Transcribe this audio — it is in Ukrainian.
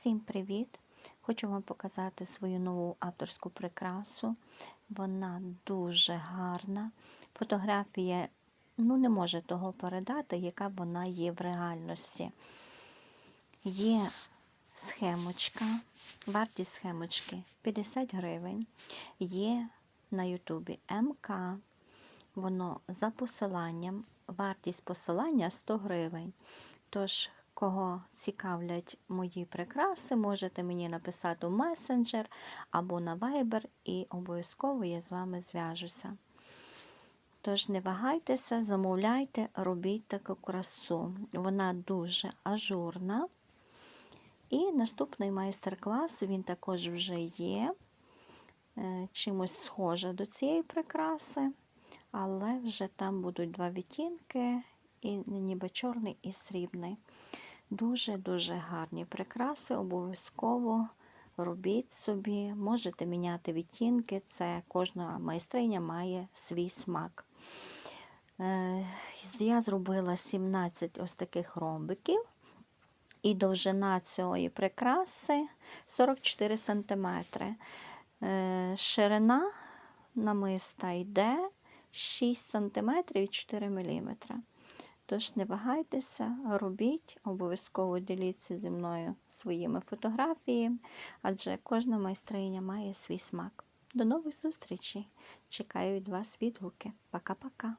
Всім привіт! Хочу вам показати свою нову авторську прикрасу. Вона дуже гарна. Фотографія ну, не може того передати, яка вона є в реальності. Є схемочка, вартість схемочки 50 гривень. Є на Ютубі МК. Воно за посиланням, вартість посилання 100 гривень. Тож, кого цікавлять мої прикраси, можете мені написати у месенджер або на Viber, і обов'язково я з вами зв'яжуся. Тож не вагайтеся, замовляйте, робіть таку красу. Вона дуже ажурна. І наступний майстер-клас, він також вже є. е, Чимось схоже до цієї прикраси, але вже там будуть два відтінки, і ніби чорний і срібний. Дуже-дуже гарні прикраси, обов'язково робіть собі, можете міняти відтінки, це кожна майстриня має свій смак. Е, Я зробила 17 ось таких ромбиків, і довжина цієї прикраси 44 см. Ширина намиста йде 6 см і 4 мм. Тож не вагайтеся, робіть, обов'язково діліться зі мною своїми фотографіями, адже кожна майстриня має свій смак. До нових зустрічей! Чекаю від вас відгуки. Пока-пока!